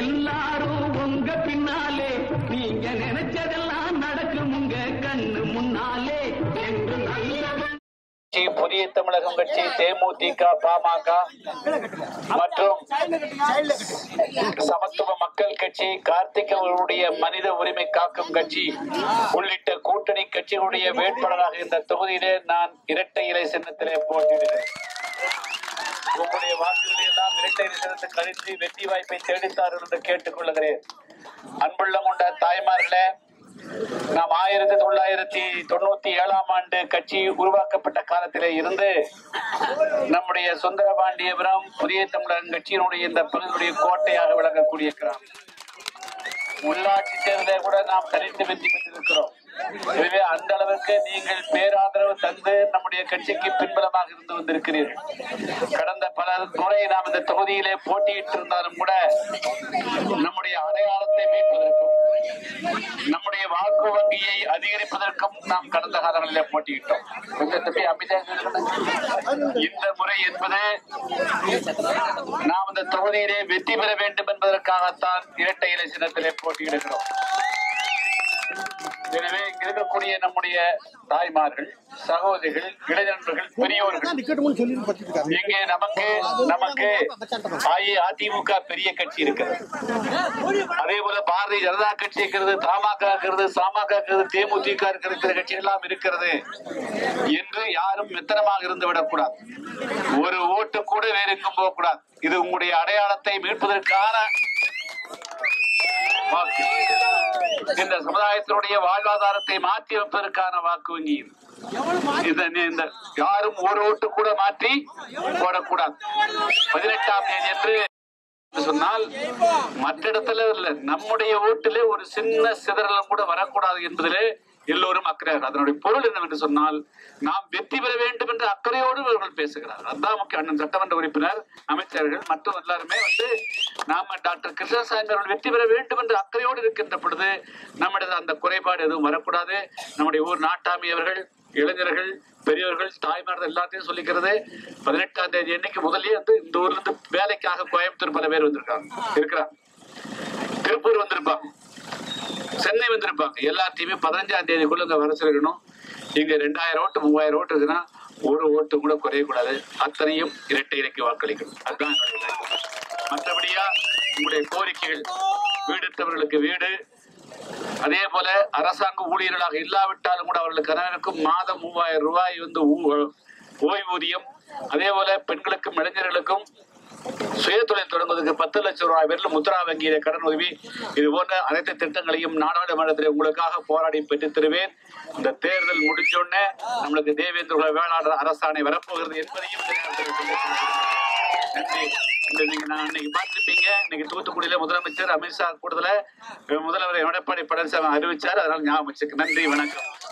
எல்லாரும் உங்க பின்னாலே. நீங்க நினைச்சதெல்லாம் நடக்கும் உங்க கண்ணு முன்னாலே. புதிய தமிழகம் கட்சி தேமுதிக பாமக மற்றும் சமத்துவ மக்கள் கட்சி கார்த்திக் அவர்களுடைய மனித உரிமை காக்கும் கட்சி உள்ளிட்ட கூட்டணி கட்சிகளுடைய வேட்பாளராக இந்த தொகுதியிலே நான் இரட்டை இலை சின்னத்திலே போட்டியிடுகிறேன். உங்களுடைய வாக்குகளை எல்லாம் இரட்டை இலை சின்னத்தை கழித்து வெற்றி வாய்ப்பை தேடித்தார்கள் என்று கேட்டுக்கொள்கிறேன். அன்புள்ள கொண்ட தாய்மார்களே நாம் ஆயிரத்தி தொள்ளாயிரத்தி தொண்ணூத்தி ஏழாம் ஆண்டு கட்சி உருவாக்கப்பட்ட காலத்திலே இருந்து நம்முடைய சுந்தரபாண்டியபுரம் புதிய தமிழகம் கட்சியினுடைய இந்த பகுதியுடைய கோட்டையாக விளங்கக்கூடிய கிராமம். உள்ளாட்சி தேர்தலை கூட நாம் தனித்து வெற்றி பெற்றிருக்கிறோம். எனவே அந்த அளவுக்கு நீங்கள் பேராதரவு தந்து நம்முடைய கட்சிக்கு பின்பலமாக இருந்து வந்திருக்கிறீர்கள். கடந்த பல முறை நாம் இந்த தொகுதியிலே போட்டியிட்டு இருந்தாலும் கூட நம்முடைய அடையாளத்தை மீட்பதற்கும் நம்ம வாக்கு வங்கியை அதிகரிப்பதற்கும் நாம் கடந்த காலங்களிலே போட்டியிட்டோம். இந்த முறை என்பது நாம் இந்த தொகுதியிலே வெற்றி பெற வேண்டும் என்பதற்காகத்தான் இரட்டை இலை சின்னத்திலே போட்டியிடுகிறோம். இருக்கக்கூடிய நம்முடைய தாய்மார்கள் சகோதரிகள் இளைஞர்கள் பெரியோர்கள். இங்கே நமக்கு நமக்கு அஇஅதிமுக பெரிய கட்சி இருக்கிறது. அதே போல பாரதிய ஜனதா கட்சி இருக்கிறது தமாக இருக்கிறது சமக இருக்கிறது தேமுதிக இருக்கிற கட்சி எல்லாம் இருக்கிறது. என்று யாரும் மெத்தனமாக இருந்து விடக்கூடாது. ஒரு ஓட்டு கூட வேறு எங்கும் போகக்கூடாது. இது உங்களுடைய அடையாளத்தை மீட்பதற்கான வாக்கு. இந்த சமுதாயத்தினுடைய வாழ்வாதாரத்தை மாற்றி வைப்பதற்கான வாக்கு வங்கி. இந்த இந்த யாரும் ஒரு ஓட்டு கூட மாற்றி போடக்கூடாது. பதினெட்டாம் தேதி என்று சொன்னால் மற்ற இடத்துல இல்ல. நம்முடைய ஓட்டிலே ஒரு சின்ன சிதறலும் கூட வரக்கூடாது என்பதிலே எல்லோரும் அக்கறையாக அதனுடைய பொருள் என்னவென்று சொன்னால் நாம் வெற்றி பெற வேண்டும் என்று அக்கறையோடு இவர்கள் பேசுகிறார்கள். அதுதான் முக்கிய அண்ணன் சட்டமன்ற உறுப்பினர் அமைச்சர்கள் மற்றும் எல்லாருமே வந்து நாம டாக்டர் கிருஷ்ணசாமி அவர்கள் வெற்றி பெற வேண்டும் என்று அக்கறையோடு இருக்கின்ற பொழுது நம்முடைய அந்த குறைபாடு எதுவும் வரக்கூடாது. நம்முடைய ஊர் நாட்டாமி அவர்கள் இளைஞர்கள் பெரியவர்கள் தாய்மார்கள் எல்லாத்தையும் சொல்லிக்கிறது. பதினெட்டாம் தேதி அன்னைக்கு முதலே வந்து இந்த ஊர்ல இருந்து வேலைக்காக கோயம்புத்தூர் பல பேர் வந்திருக்காங்க இருக்கிறாங்க. திருப்பூர் சென்னை வந்திருப்பாங்க. எல்லாத்தையுமே பதினஞ்சாம் தேதிக்குள்ள இங்க வர சொல்லணும். இங்க ரெண்டாயிரம் ஓட்டு மூவாயிரம் ஓட்டு இருக்குன்னா ஒரு ஓட்டு கூட குறையக்கூடாது. அத்தனையும் இரட்டை இலக்கு வாக்களிக்கணும். அதுதான் மற்றபடியா உங்களுடைய கோரிக்கைகள். வீடுத்தவர்களுக்கு வீடு. அதே போல அரசாங்க ஊழியர்களாக இல்லாவிட்டாலும் கூட அவர்களுக்கு அனைவருக்கும் மாதம் மூவாயிரம் ரூபாய் வந்து ஊ- ஓய்வூதியம். அதே போல பெண்களுக்கும் இளைஞர்களுக்கும் சுயதொழில் தொடங்குவதற்கு பத்து லட்சம் ரூபாய் பேரில் முத்ரா வங்கியில கடன் உதவி. இது போன்ற அனைத்து திட்டங்களையும் நாடாளுமன்றத்தில் உங்களுக்காக போராடி பெற்றுத் தருவேன். இந்த தேர்தல் முடிஞ்ச உடனே நம்மளுக்கு தேவேந்திர வேளாண் வேளாளர் அரசாணை வரப்போகிறது என்பதையும் நன்றி. நீங்க நான் பார்த்திருப்பீங்க. இன்னைக்கு தூத்துக்குடியில முதலமைச்சர் அமித்ஷா கூடுதல முதல்வர் எடப்பாடி பழனிசாமி அறிவிச்சார். அதனால ஞாபகம் நன்றி வணக்கம்.